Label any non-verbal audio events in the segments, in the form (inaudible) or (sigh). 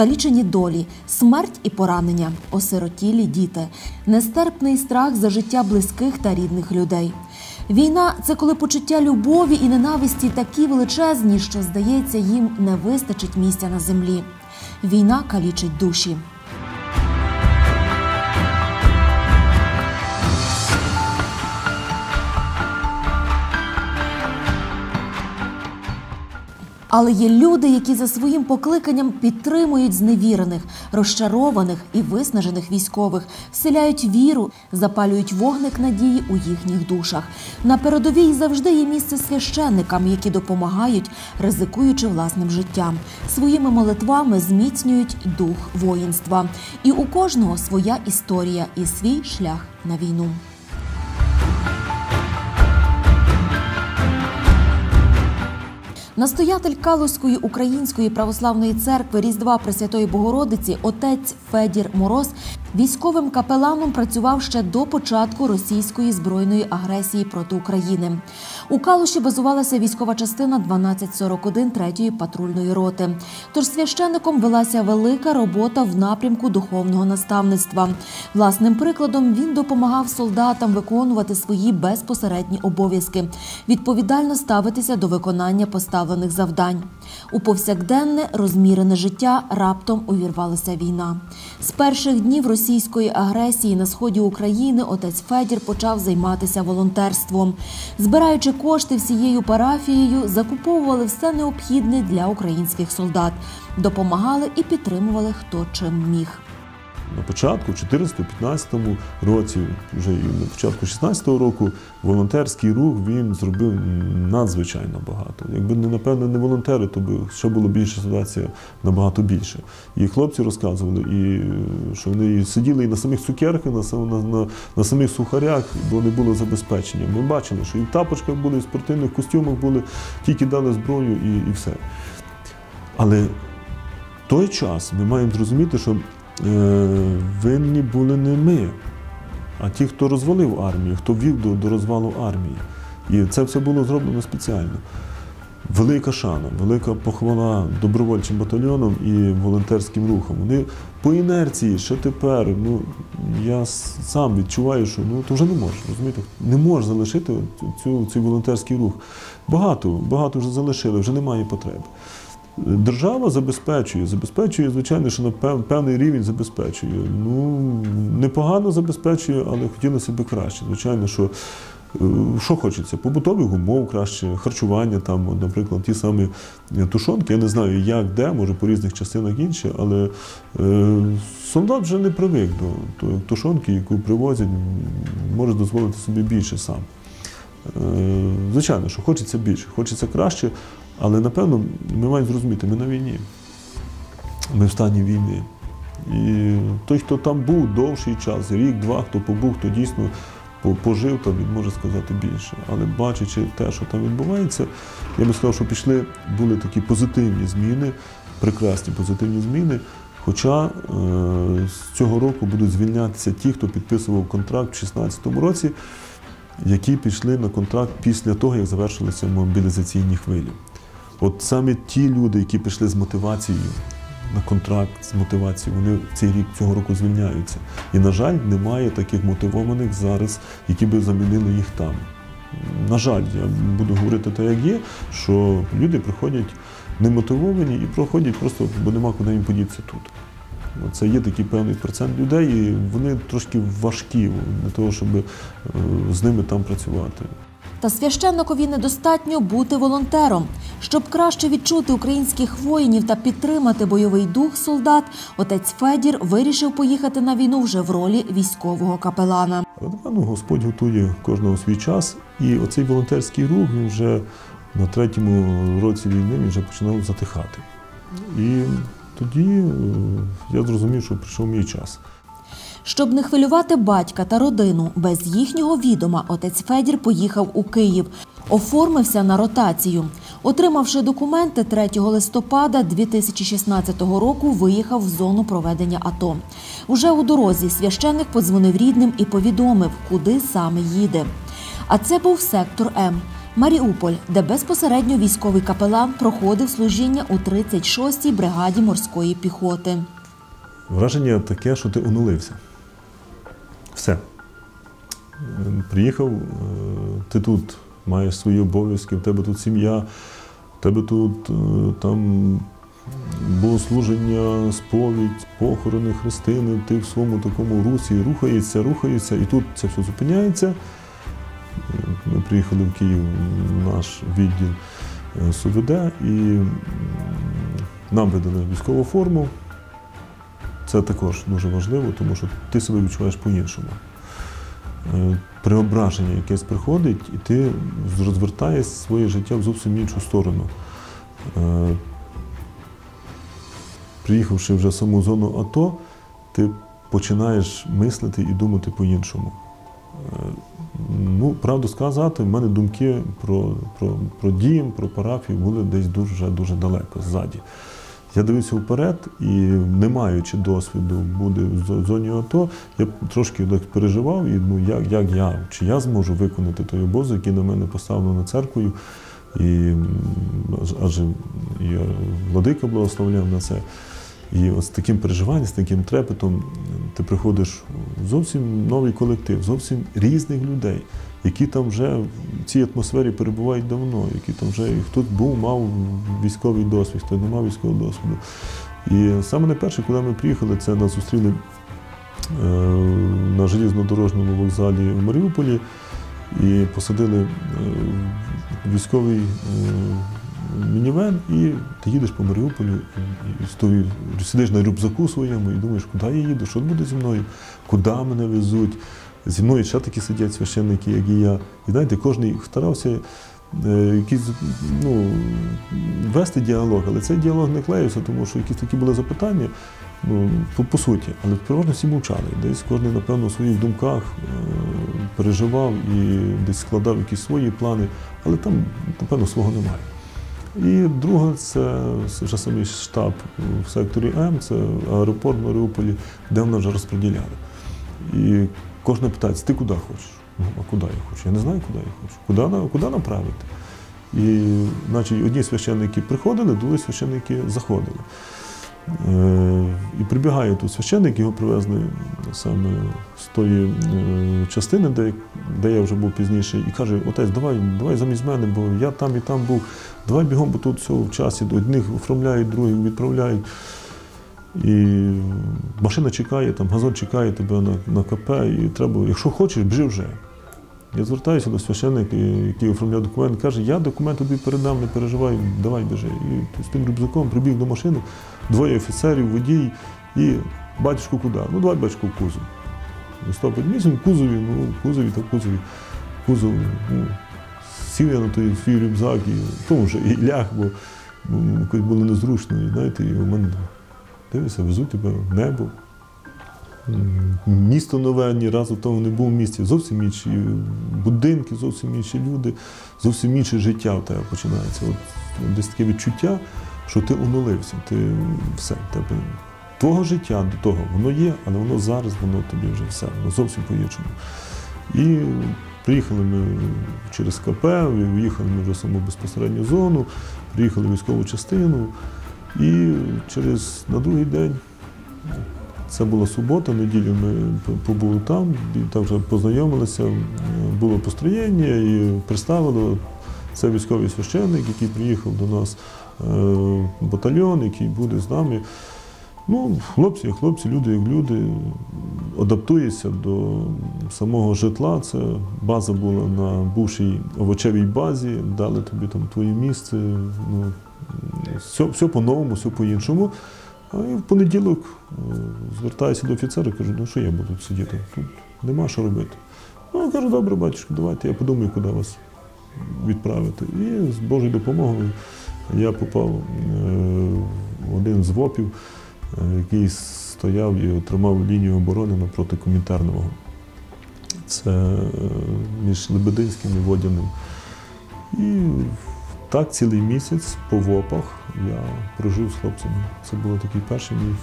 Скалічені долі, смерть і поранення, осиротілі діти, нестерпний страх за життя близьких та рідних людей. Війна це коли почуття любові і ненависті такі величезні, що здається, їм не вистачить місця на землі. Війна калічить душі. Але є люди, які за своїм покликанням підтримують зневірених, розчарованих і виснажених військових, вселяють віру, запалюють вогник надії у їхніх душах. На передовій завжди є місце священникам, які допомагають, ризикуючи власним життям. Своїми молитвами зміцнюють дух воїнства. І у кожного своя історія і свій шлях на війну. Настоятель Калузької української православної церкви Різдва Пресвятої Богородиці отець Федір Мороз військовим капеланом працював ще до початку російської збройної агресії проти України. У Калуші базувалася військова частина 1241 3-ї патрульної роти. Тож священником велася велика робота в напрямку духовного наставництва. Власним прикладом він допомагав солдатам виконувати свої безпосередні обов'язки, відповідально ставитися до виконання поставлених завдань. У повсякденне розмірене життя раптом увірвалася війна. З перших днів російської агресії на сході України отець Федір почав займатися волонтерством. Збираючи кошти всією парафією, закуповували все необхідне для українських солдат, допомагали і підтримували хто чим міг. На початку, в 2014-2015 році, вже і на початку 16-го року, волонтерський рух він зробив надзвичайно багато. Якби не напевно не волонтери, то би ще було більше ситуація набагато більше. І хлопці розказували, і що вони сиділи і на самих цукерках, на, на, на, на самих сухарях, бо не було забезпечення. Ми бачили, що і в тапочках були, і в спортивних костюмах були, тільки дали зброю і, і все. Але той час ми маємо зрозуміти, що е, винні були не ми, а ті, хто розвалив армію, хто вів до, до розвалу армії. І це все було зроблено спеціально. Велика шана, велика похвала добровольчим батальйонам і волонтерським рухам. Вони по інерції ще тепер. Ну я сам відчуваю, що ну то вже не можеш, розумієте, не можеш залишити цю, цей волонтерський рух. Багато, багато вже залишили, вже немає потреби. Держава забезпечує, забезпечує, звичайно, що на певний рівень забезпечує. Ну, непогано забезпечує, але хотілося б краще. Звичайно, що е, що хочеться? Побутових умов краще, харчування, там, наприклад, ті самі тушонки. Я не знаю, як, де, може по різних частинах інше, але е, солдат вже не привик до тушонки, яку привозять, може дозволити собі більше сам. Е, Звичайно, що хочеться більше, хочеться краще, але напевно ми маємо зрозуміти, ми на війні. Ми в стані війни. І той, хто там був довший час, рік, два, хто побув, хто дійсно пожив, то він може сказати більше. Але бачачи те, що там відбувається, я би сказав, що пішли, були такі позитивні зміни, прекрасні позитивні зміни. Хоча е, з цього року будуть звільнятися ті, хто підписував контракт в 2016 році, які пішли на контракт після того, як завершилися мобілізаційні хвилі. От саме ті люди, які пішли з мотивацією на контракт з мотивацією, вони цей рік цього року звільняються. І, на жаль, немає таких мотивованих зараз, які би замінили їх там. На жаль, я буду говорити так, як є, що люди приходять немотивовані і проходять просто, бо нема куди їм подітися тут. Це є такий певний процент людей, і вони трошки важкі для того, щоб е, з ними там працювати. Та священникові недостатньо бути волонтером. Щоб краще відчути українських воїнів та підтримати бойовий дух солдат, отець Федір вирішив поїхати на війну вже в ролі військового капелана. Напевно Господь готує кожного свій час, і оцей волонтерський рух він вже на третьому році війни він вже починав затихати. І тоді е, я зрозумів, що прийшов мій час. Щоб не хвилювати батька та родину, без їхнього відома отець Федір поїхав у Київ, оформився на ротацію. Отримавши документи 3 листопада 2016 року, виїхав в зону проведення АТО. Уже у дорозі священник подзвонив рідним і повідомив, куди саме їде. А це був сектор М. Маріуполь, де безпосередньо військовий капелан проходив служіння у 36-й бригаді морської піхоти. Враження таке, що ти онулився. Все. Приїхав, е, ти тут маєш свої обов'язки, в тебе тут сім'я, в тебе тут е, там богослуження, сповідь, похорони, хрестини, ти в своєму такому русі рухається, рухається, і тут це все зупиняється. Ми приїхали в Київ наш відділ е, СУВД і нам видали військову форму. Це також дуже важливо, тому що ти себе відчуваєш по-іншому. Е, Преображення якесь приходить, і ти розвертаєш своє життя в зовсім іншу сторону. Е, Приїхавши вже в саму зону АТО, ти починаєш мислити і думати по-іншому. Е, Ну, правду сказати, в мене думки про, про, про дім, про парафію були десь дуже дуже далеко ззаді. Я дивився вперед і, не маючи досвіду бути в зоні АТО, я трошки так переживав, і ну, як, як я, чи я зможу виконати той обов'язок, який на мене поставлено церквою. І, адже і владика благословляв на це. І от з таким переживанням, з таким трепетом ти приходиш в зовсім новий колектив, зовсім різних людей, які там вже в цій атмосфері перебувають давно, які там вже хтось був, мав військовий досвід, хто не мав військового досвіду. І саме найперше, коли ми приїхали, це нас зустріли е, на желізнодорожньому вокзалі в Маріуполі і посадили е, військовий е, мінівен, і ти їдеш по Маріуполю, і стою, сидиш на рюкзаку своєму і думаєш, куди я їду, що буде зі мною, куди мене везуть. Зі мною ще такі сидять священники, як і я. І знаєте, кожен старався е, якийсь, ну, вести діалог, але цей діалог не клеївся, тому що якісь такі були запитання, ну, по, по суті, але переважно всі мовчали. Десь кожен, напевно, у своїх думках е, переживав і десь складав якісь свої плани, але там, напевно, свого немає. І друга це вже самий штаб в секторі М, це аеропорт в Маріуполі, де нас вже розподіляли. І кожен питається, ти куди хочеш? Ну, а куди я хочу? Я не знаю, куди я хочу. Куди, куди направити? І значить, одні священники приходили, другі священники заходили. Е, І прибігає тут священник, його привезли саме з тої е, частини, де, де я вже був пізніше, і каже: Отець, давай, давай замість мене, бо я там і там був. Давай бігом, бо тут все в часі. Одних оформляють, других відправляють. І машина чекає, там газон чекає тебе на, на КП, і треба, якщо хочеш, біжи вже. Я звертаюся до священника, який оформляв документ, каже, я документ тобі передам, не переживай, давай біжи. І з тим рюкзаком прибіг до машини, двоє офіцерів, водій і батюшку куди? Ну, давай батюшку в кузов. Листопад місяць кузові, ну, кузові та кузові. Кузов, ну, сів я на той свій рюкзак і тому вже і ляг, бо, бо якось було незручно. І знаєте, і у мене дивися, везуть тебе в небо. Місто нове, ні разу тому не був в місті. Зовсім інші будинки, зовсім інші люди, зовсім інше життя в тебе починається. От десь таке відчуття, що ти онулився. Ти все, тебе твого життя до того, воно є, але воно зараз, воно тобі вже все, воно зовсім по-іншому. І приїхали ми через КП, в'їхали ми вже саму безпосередню зону, приїхали в військову частину. І через на другий день, це була субота, неділю ми побули там, і там вже познайомилися, е, було построєння і представили. Це військовий священник, який приїхав до нас е, батальйон, який буде з нами. Ну, хлопці, хлопці, люди як люди, адаптується до самого житла. Це база була на бувшій овочевій базі, дали тобі там твоє місце. Ну, все, все по-новому, все по-іншому. А я в понеділок е, звертаюся до офіцера, кажу, ну що я буду тут сидіти? Тут нема що робити. Ну, я кажу, добре, батюшко, давайте я подумаю, куди вас відправити. І з Божою допомогою я попав е, в один з ВОПів, е, який стояв і тримав лінію оборони напроти Комінтернового. Це між Лебединським і Водяним. І так цілий місяць по ВОПах я прожив з хлопцями. Це був такий перший мій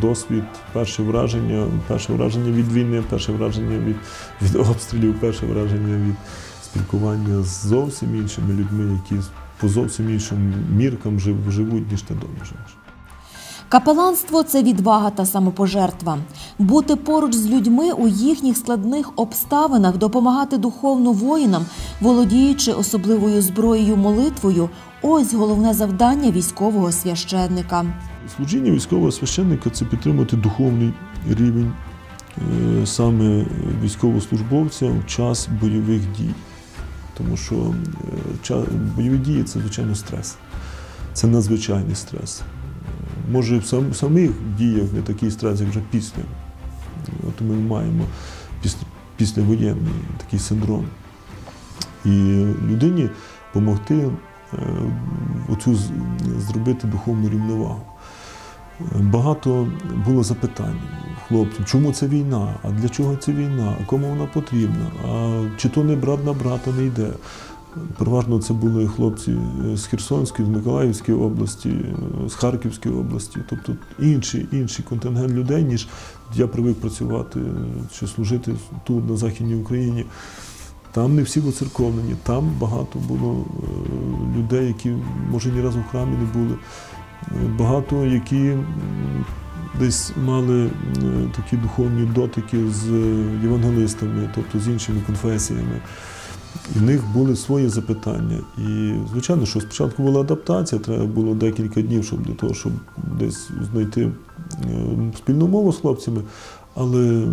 досвід, перше враження, перше враження від війни, перше враження від, від обстрілів, перше враження від спілкування з зовсім іншими людьми, які по зовсім іншим міркам живуть, ніж ти вдома живеш. Капеланство це відвага та самопожертва. Бути поруч з людьми у їхніх складних обставинах, допомагати духовно воїнам, володіючи особливою зброєю молитвою ось головне завдання військового священника. Служіння військового священника це підтримати духовний рівень е, саме військовослужбовця в час бойових дій. Тому що е, бойові дії це, звичайно, стрес. Це надзвичайний стрес. Е, Може, в сам, самих діях не такий стрес, як вже після. От ми маємо після, післявоєнний такий синдром. І людині допомогти оцю зробити духовну рівновагу. Е, Багато було запитань хлопців, чому це війна, а для чого це війна, а кому вона потрібна, а чи то не брат на брата не йде. Переважно це були хлопці е, з Херсонської, з Миколаївської області, е, з Харківської області, тобто інший, інший контингент людей, ніж я привик працювати чи служити тут, на Західній Україні. Там не всі воцерковлені, там багато було е, людей, які, може, ні разу в храмі не були. Багато, які десь мали такі духовні дотики з євангелистами, тобто з іншими конфесіями. В них були свої запитання. І, звичайно, що спочатку була адаптація, треба було декілька днів, щоб для того, щоб десь знайти е, спільну мову з хлопцями. Але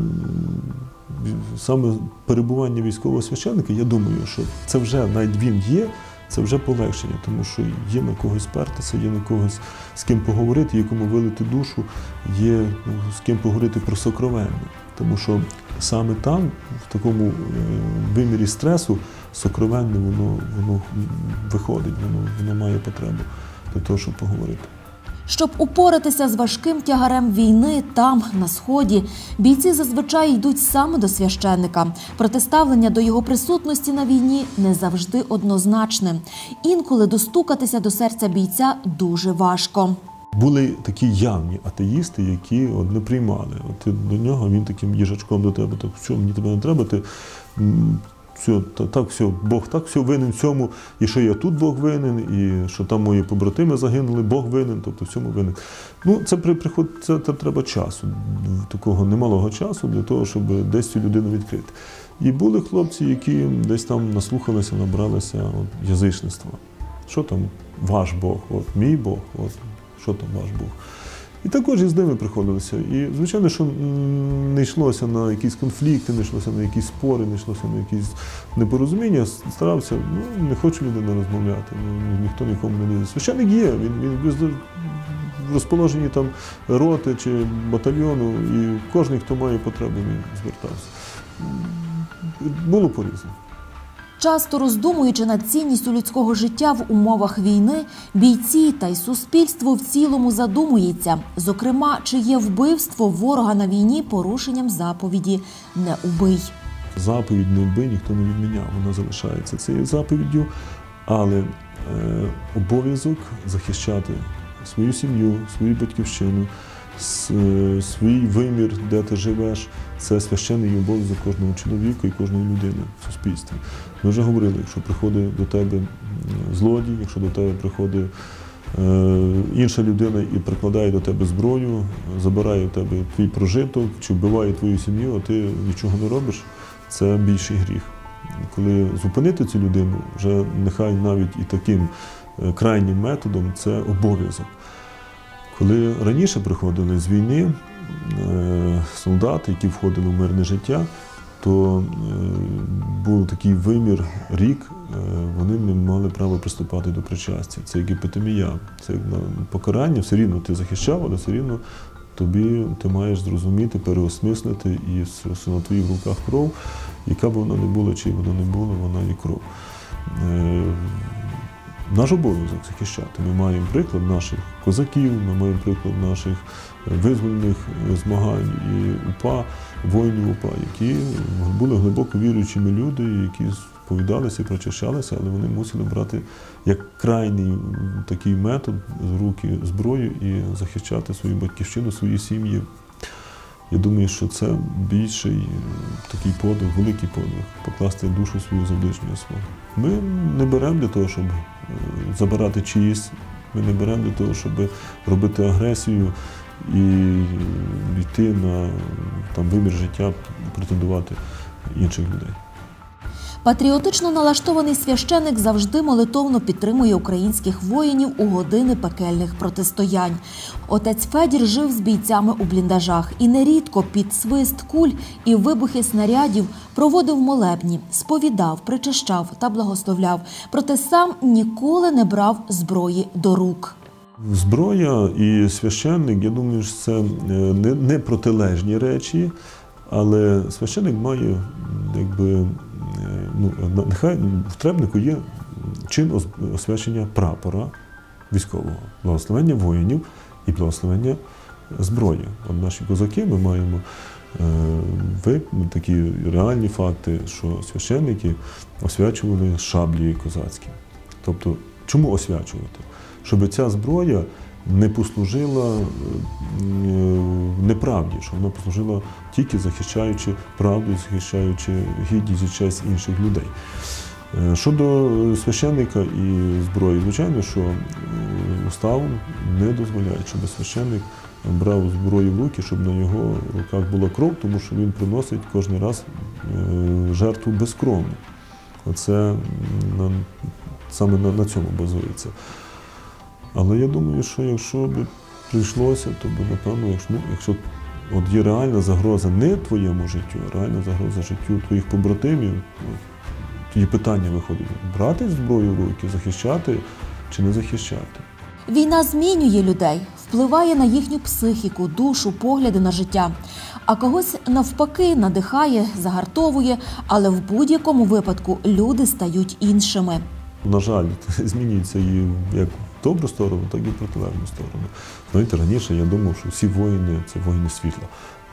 саме перебування військового священника, я думаю, що це вже навіть він є, це вже полегшення, тому що є на когось спертися, є на когось з ким поговорити, є кому вилити душу, є ну, з ким поговорити про сокровенне. Тому що саме там, в такому е, вимірі стресу, сокровенне воно, воно виходить, воно, воно має потребу для того, щоб поговорити. Щоб упоратися з важким тягарем війни там, на сході, бійці зазвичай йдуть саме до священника. Протиставлення до його присутності на війні не завжди однозначне. Інколи достукатися до серця бійця дуже важко. Були такі явні атеїсти, які от, не приймали. От до нього він таким їжачком до тебе, так що мені тебе не треба, ти все, так, все, Бог так все винен в цьому, і що я тут Бог винен, і що там мої побратими загинули, Бог винен, тобто в цьому винен. Ну, це при приход, це, треба часу, такого немалого часу для того, щоб десь цю людину відкрити. І були хлопці, які десь там наслухалися, набралися от, язичництва. Що там ваш Бог, от мій Бог, от що там ваш Бог. І також і з ними приходилося. І, звичайно, що не йшлося на якісь конфлікти, не йшлося на якісь спори, не йшлося на якісь непорозуміння. Старався, ну, не хоче людина розмовляти, ну, ніхто нікому не лізе. Священник є, він, він в розположенні там роти чи батальйону, і кожен, хто має потребу, він звертався. Було по-різному. Часто роздумуючи над цінністю людського життя в умовах війни, бійці та й суспільство в цілому задумується, зокрема, чи є вбивство ворога на війні порушенням заповіді не убий. Заповідь не вбий ніхто не відміняв, вона залишається цією заповіддю, але е, обов'язок захищати свою сім'ю, свою батьківщину, свій вимір, де ти живеш, це священний обов'язок кожного чоловіка і кожної людини в суспільстві. Ми вже говорили, якщо приходить до тебе злодій, якщо до тебе приходить е, інша людина і прикладає до тебе зброю, забирає у тебе твій прожиток чи вбиває твою сім'ю, а ти нічого не робиш, це більший гріх. Коли зупинити цю людину, вже нехай навіть і таким е, крайнім методом, це обов'язок. Коли раніше приходили з війни е, солдати, які входили в мирне життя, то е, був такий вимір рік, е, вони не мали права приступати до причастя. Це як епітемія, це як покарання, все рівно ти захищав, але все рівно тобі ти маєш зрозуміти, переосмислити, і с- на твоїх руках кров, яка б вона не була, чи вона не була, вона є кров. Наш обов'язок захищати. Ми маємо приклад наших козаків, ми маємо приклад наших е, визвольних е, змагань і УПА, воїнів УПА, які були глибоко віруючими люди, які сповідалися прочищалися, але вони мусили брати як крайній такий метод з руки зброю і захищати свою батьківщину, свої сім'ї. Я думаю, що це більший е, такий подвиг, великий подвиг покласти душу свою за ближнього свого. Ми не беремо для того, щоб е, забирати чиїсь, ми не беремо для того, щоб робити агресію і е, йти на там, вибір життя, претендувати інших людей. Патріотично налаштований священик завжди молитовно підтримує українських воїнів у години пекельних протистоянь. Отець Федір жив з бійцями у бліндажах і нерідко під свист куль і вибухи снарядів проводив молебні, сповідав, причащав та благословляв. Проте сам ніколи не брав зброї до рук. Зброя і священник, я думаю, що це е, не, протилежні речі, але священник має, якби, ну, нехай в требнику є чин освячення прапора військового, благословення воїнів і благословення зброї. От наші козаки ми маємо е, такі реальні факти, що священники освячували шаблі козацькі. Тобто, чому освячувати? Щоб ця зброя не послужила е, неправді, щоб вона послужила тільки захищаючи правду, захищаючи гідність і честь інших людей. Е, Щодо священника і зброї, звичайно, що е, устав не дозволяє, щоб священник брав зброю в руки, щоб на його руках була кров, тому що він приносить кожен раз е, жертву безкровну. Оце саме на цьому базується. Але я думаю, що якщо б прийшлося, то б, напевно, якщо, ну, якщо от є реальна загроза не твоєму життю, а реальна загроза життю твоїх побратимів, тоді питання виходить: брати зброю в руки, захищати чи не захищати. Війна змінює людей, впливає на їхню психіку, душу, погляди на життя. А когось навпаки надихає, загартовує, але в будь-якому випадку люди стають іншими. На жаль, (laughs) змінюється і як добру сторону, так і протилежну сторону. Знаєте, раніше я думав, що всі воїни це воїни світла.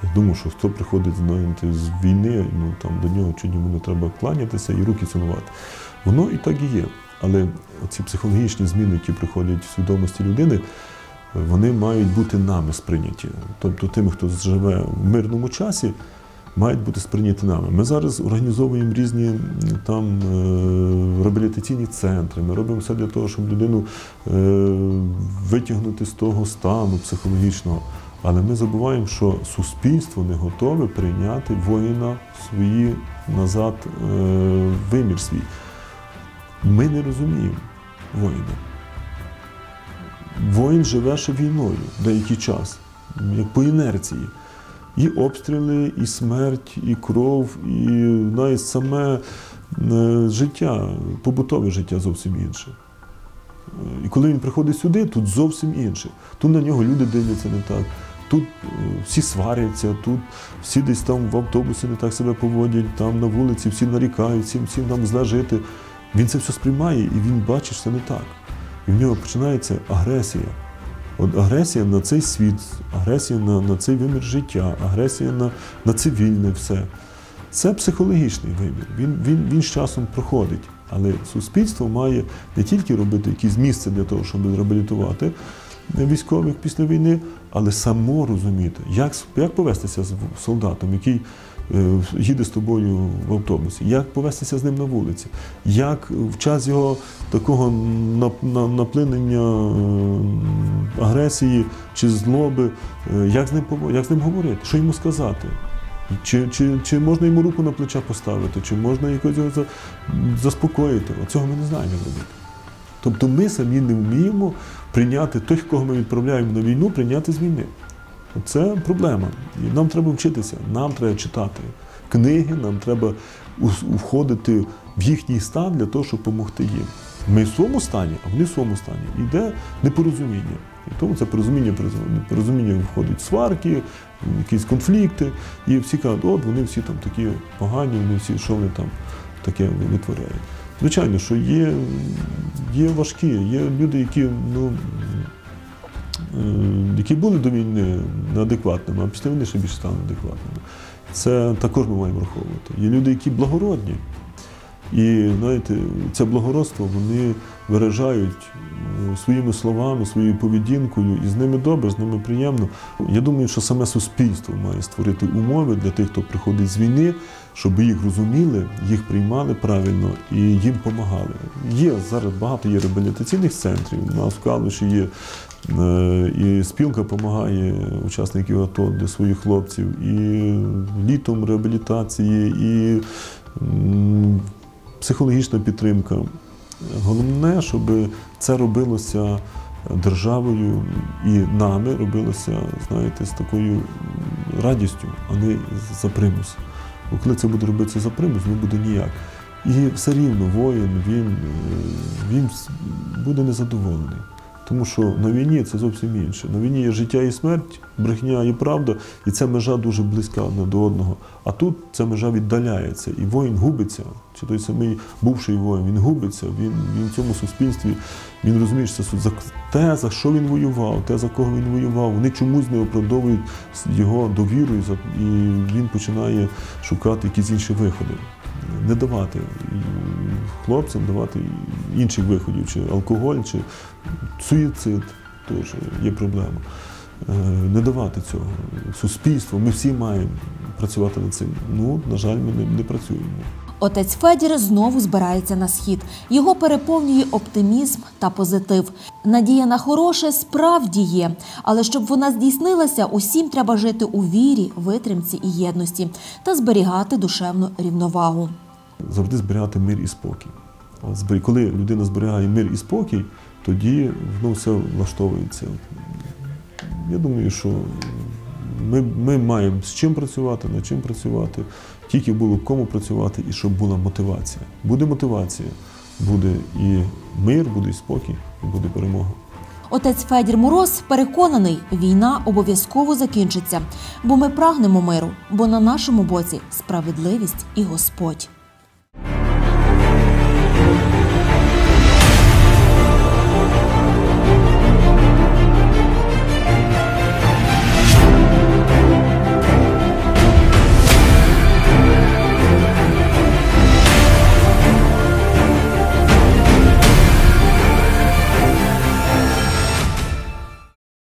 Я думав, що хто приходить знаєте, з війни, ну там до нього чуть йому не треба кланятися і руки цілувати. Воно і так і є. Але ці психологічні зміни, які приходять в свідомості людини, вони мають бути нами сприйняті. Тобто тими, хто живе в мирному часі, мають бути сприйняті нами. Ми зараз організовуємо різні там е, реабілітаційні центри. Ми робимо все для того, щоб людину е, витягнути з того стану психологічного. Але ми забуваємо, що суспільство не готове прийняти воїна свої назад е, вимір свій. Ми не розуміємо воїна. Воїн живе ще війною деякий час, як по інерції. І обстріли, і смерть, і кров, і навіть саме е, життя, побутове життя зовсім інше. Е, І коли він приходить сюди, тут зовсім інше. Тут на нього люди дивляться не так. Тут е, всі сваряться, тут всі десь там в автобусі не так себе поводять, там на вулиці всі нарікають, всім, всім нам зле жити. Він це все сприймає і він бачить, що це не так. І в нього починається агресія. От агресія на цей світ, агресія на, на цей вимір життя, агресія на, на цивільне все. Це психологічний вимір. Він, він, він з часом проходить. Але суспільство має не тільки робити якісь місце для того, щоб реабілітувати військових після війни, але само розуміти, як, як повестися з солдатом, який е, їде з тобою в автобусі, як повестися з ним на вулиці, як в час його такого нап- наплинення е, агресії чи злоби, е, як з ним як з ним говорити, що йому сказати. Чи, чи, чи можна йому руку на плече поставити, чи можна якось його за- заспокоїти? Оцього ми не знаємо робити. Тобто ми самі не вміємо прийняти тих, кого ми відправляємо на війну, прийняти з війни. Це проблема. І нам треба вчитися, нам треба читати книги, нам треба входити в їхній стан для того, щоб допомогти їм. Ми в своєму стані, а вони в своєму стані. Іде непорозуміння. І тому це порозуміння, порозуміння входить сварки, якісь конфлікти, і всі кажуть, от вони всі там такі погані, вони всі, що вони там таке витворяють. Звичайно, що є, є важкі, є люди, які, ну, е, які були до війни неадекватними, а після війни ще більше стали адекватними. Це також ми маємо враховувати. Є люди, які благородні, І знаєте, це благородство вони виражають е, своїми словами, своєю поведінкою, і з ними добре, з ними приємно. Я думаю, що саме суспільство має створити умови для тих, хто приходить з війни, щоб їх розуміли, їх приймали правильно і їм допомагали. Є зараз багато є реабілітаційних центрів. У нас в Калуші є е, і спілка допомагає учасників АТО для своїх хлопців, і літом реабілітації, і психологічна підтримка. Головне, щоб це робилося державою і нами робилося, знаєте, з такою радістю, а не за примус. Бо коли це буде робитися за примус, не буде ніяк. І все рівно воїн, він, е, він буде незадоволений. Тому що на війні це зовсім інше. На війні є життя і смерть, брехня і правда, і ця межа дуже близька одне до одного. А тут ця межа віддаляється, і воїн губиться. Чи той самий бувший воїн, він губиться, він, він в цьому суспільстві, він розуміє, що це те, за що він воював, те, за кого він воював. Вони чомусь не оправдовують його довіру, і він починає шукати якісь інші виходи. Не давати хлопцям, давати інших виходів, чи алкоголь, чи суїцид теж є проблема. Е, Не давати цього. Суспільство, ми всі маємо працювати над цим. Ну, на жаль, ми не, не працюємо. Отець Федір знову збирається на схід. Його переповнює оптимізм та позитив. Надія на хороше справді є, але щоб вона здійснилася, усім треба жити у вірі, витримці і єдності та зберігати душевну рівновагу. Завжди зберігати мир і спокій. Коли людина зберігає мир і спокій, тоді воно все влаштовується. Я думаю, що ми, ми маємо з чим працювати, над чим працювати, тільки було кому працювати і щоб була мотивація. Буде мотивація, буде і мир, буде і спокій, і буде перемога. Отець Федір Мороз переконаний, війна обов'язково закінчиться, бо ми прагнемо миру, бо на нашому боці справедливість і Господь.